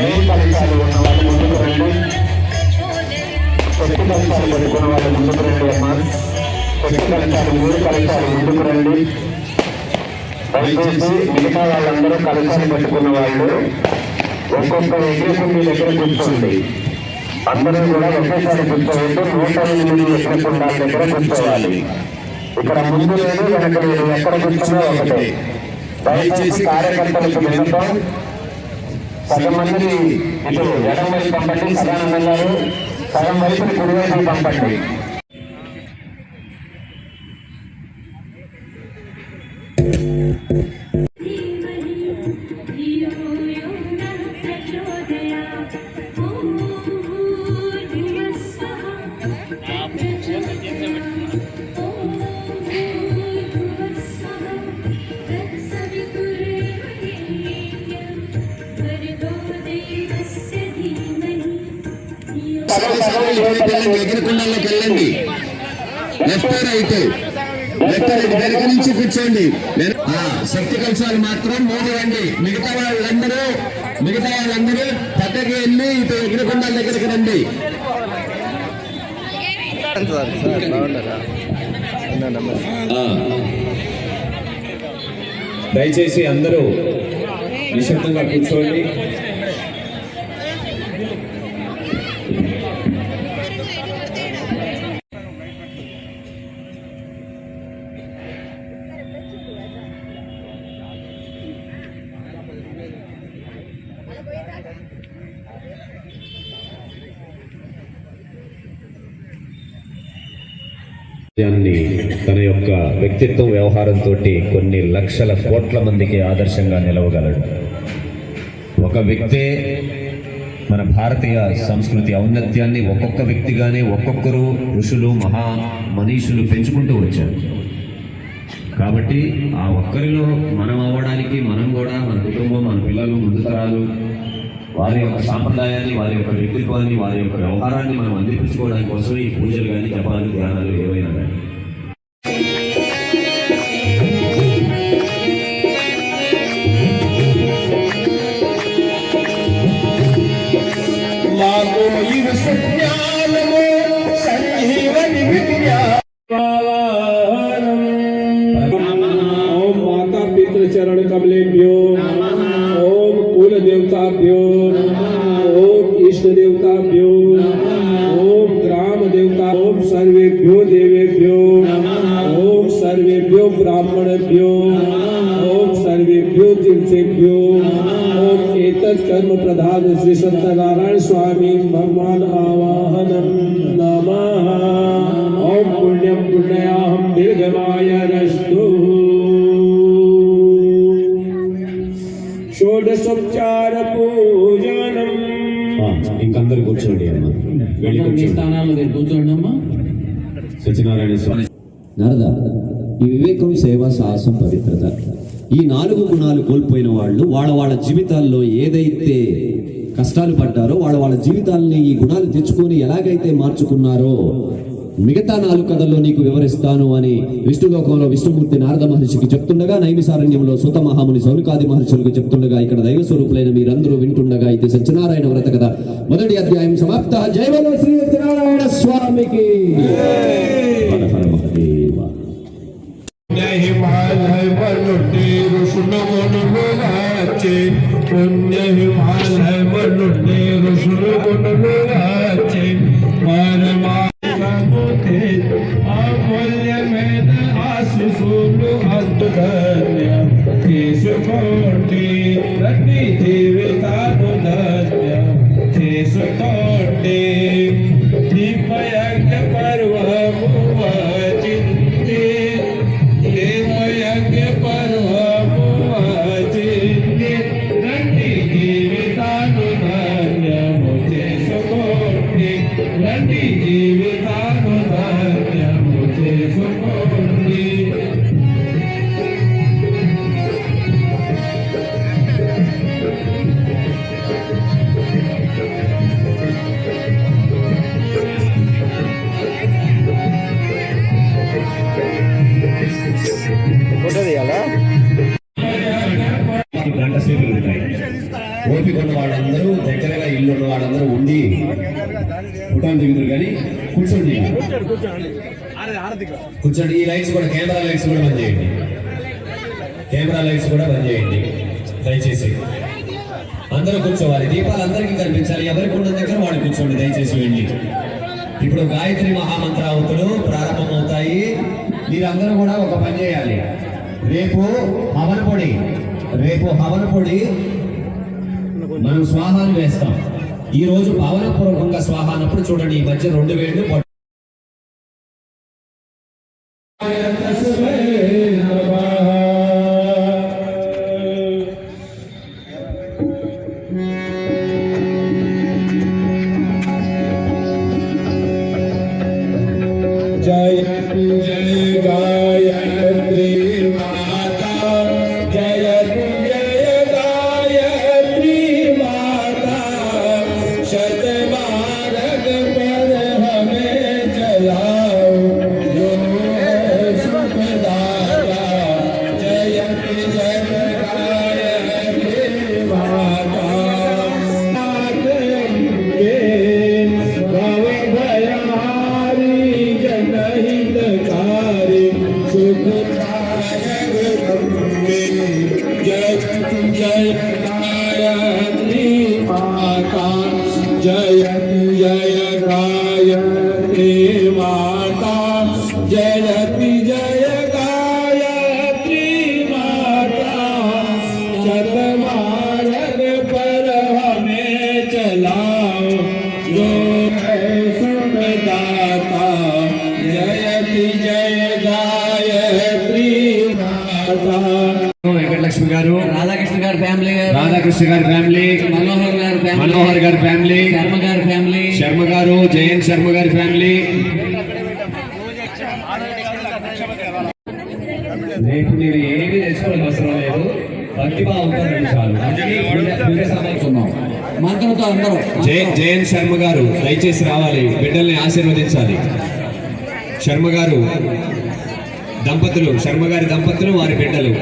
ఆపండి స్వామి ఉన్న వాళ్ళు ముందుకు రండి కొత్త కలశాలు పట్టుకున్న వాళ్ళు ముందుకు రండి అమ్మా కొత్త కలశాలు మూడు కలశాలు ముందుకు రండి దయచేసి మిగతా వాళ్ళందరూ కలశాలు పట్టుకున్న వాళ్ళు ఒక్కొక్క యజ్ఞకుండి దగ్గర కూర్చోండి. అందరూ కూడా ఒకేసారి కూర్చోవద్దు నూట ఎనిమిది యజ్ఞకుండాల దగ్గర కూర్చోవాలి. ఇక్కడ ముందు లేదు వెనక లేదు ఎక్కడ కూర్చున్నా ఒకటే. దయచేసి కార్యకర్తలకు విన్నపం సగం మందిని ఇటు ఎడం వైపు పంపండి సదానందం గారు. సగం వైపు కుడివైపు పంపండి. ఎగిరికుండలోకి వెళ్ళండి. లెఫ్ట్ రైట్ లెఫ్ట్ రైట్ వెనక నుంచి కూర్చోండి శక్తి కలశాలు మాత్రం మూడు రండి. మిగతా వాళ్ళందరూ మిగతా వాళ్ళందరూ పక్కకి వెళ్ళి ఇటు ఎగిరికుండాల దగ్గరికి రండి. దయచేసి అందరూ నిశ్శబ్దంగా కూర్చోండి. దాన్ని తన యొక్క వ్యక్తిత్వం వ్యవహారంతో కొన్ని లక్షల కోట్ల మందికి ఆదర్శంగా నిలవగలడు. ఒక వ్యక్తే మన భారతీయ సంస్కృతి ఔన్నత్యాన్ని ఒక్కొక్క వ్యక్తిగానే ఒక్కొక్కరు ఋషులు మహా మనీషులు పెంచుకుంటూ వచ్చారు. కాబట్టి ఆ ఒక్కరిలో మనం అవ్వడానికి మనం కూడా మన కుటుంబం మన పిల్లలు ముందు తరాలు వారి యొక్క సాంప్రదాయాన్ని వారి యొక్క వ్యక్తిత్వాన్ని వారి యొక్క వ్యవహారాన్ని మనం అందిపించుకోవడానికి కోసం ఈ పూజలు కానీ జపాలు ధ్యానాలు ఏవైనా కానీ ओम माता पितृ चरण कमलेभ्यो ओम सर्वेभ्यो तीर्थेभ्यो ओम एतत् कर्म प्रधान श्री सत्यनारायण स्वामी भगवान आवाहनम नमः ओम पुण्यम पुण्याहम दीर्घमाय रस्तु షోడశోపచార పూజనం ఆ, ఇంకందరూ కూర్చోండి అమ్మ వెళ్ళి మీ కూర్చోండి స్థానాల్లో మీరు కూర్చోండి అమ్మా సత్యనారాయణ స్వామి నారద ఈ వివేకం సేవ సాహసం పవిత్రత. ఈ నాలుగు గుణాలు కోల్పోయిన వాళ్ళు వాళ్ళ వాళ్ళ జీవితాల్లో ఏదైతే కష్టాలు పడ్డారో వాళ్ళ వాళ్ళ జీవితాలని ఈ గుణాలు తెచ్చుకొని ఎలాగైతే మార్చుకున్నారో మిగతా నాలుగు కథల్లో నీకు వివరిస్తాను అని విష్ణులోకంలో విష్ణుమూర్తి నారద మహర్షికి చెప్తుండగా నైమిసారణ్యంలో సుత మహాముని సౌనికాది మహర్షులకు చెప్తుండగా ఇక్కడ దైవ స్వరూపులైన మీరందరూ వింటుండగా ఇది సత్యనారాయణ వ్రత కథ. మొదటి అధ్యాయం సమాప్త. జై శ్రీ సత్యనారాయణ స్వామికి. पुण्य माझ बनोटे कृष्ण म्हणून बोलाचे पुण्य माझ बनोटे कृष्ण म्हणून बोलाचे मन माझा मोठे अमूल्य मेन आसू सोडू अंत धन्य। केश कोटे నేటి జీవి ఫోటోలు దిగుతారు కానీ కూర్చోండి. కూర్చోండి. ఈ లైట్స్ కూడా కెమెరా లైట్స్ కూడా బంద్ చేయండి. కెమెరా లైట్స్ కూడా బంద్ చేయండి. దయచేసి. అందరూ కూర్చోవాలి. దీపాలు అందరికీ కనిపించాలి. ఎవరికి ఉన్న దగ్గర వాడు కూర్చోండి. దయచేసి వెళ్ళి. ఇప్పుడు గాయత్రి మహామంత్రావతులు ప్రారంభమవుతాయి. మీరందరూ కూడా ఒక పని చేయాలి. రేపు హవన పొడి. రేపు హవన పొడి. మనం స్వాహాలు వేస్తాం. ఈ రోజు భావనపూర్వకంగా స్వాహ అన్నప్పుడు చూడండి ఈ మధ్య రెండు వేళ్ళు పొట్ట- जय जय गायत्री Thank you. వెంకటలక్ష్మి గారు. రాధాకృష్ణ గారి ఫ్యామిలీ. గారు రాధాకృష్ణ గారి ఫ్యామిలీ. మనోహర్ గారి ఫ్యామిలీ. మనోహర్ గారి ఫ్యామిలీ. శర్మ గారి ఫ్యామిలీ. శర్మ గారు జయంత్ శర్మ గారి ఫ్యామిలీ. రేపు మీరు ఏమి తెచ్చుకోవాల్సిన అవసరం లేదు. భక్తి చాలు మంత్రంతో అందరూ. జయ జయంత్ శర్మ గారు దయచేసి రావాలి. బిడ్డల్ని ఆశీర్వదించాలి. శర్మ గారు దంపతులు శర్మ గారి దంపతులు వారి బిడ్డలు.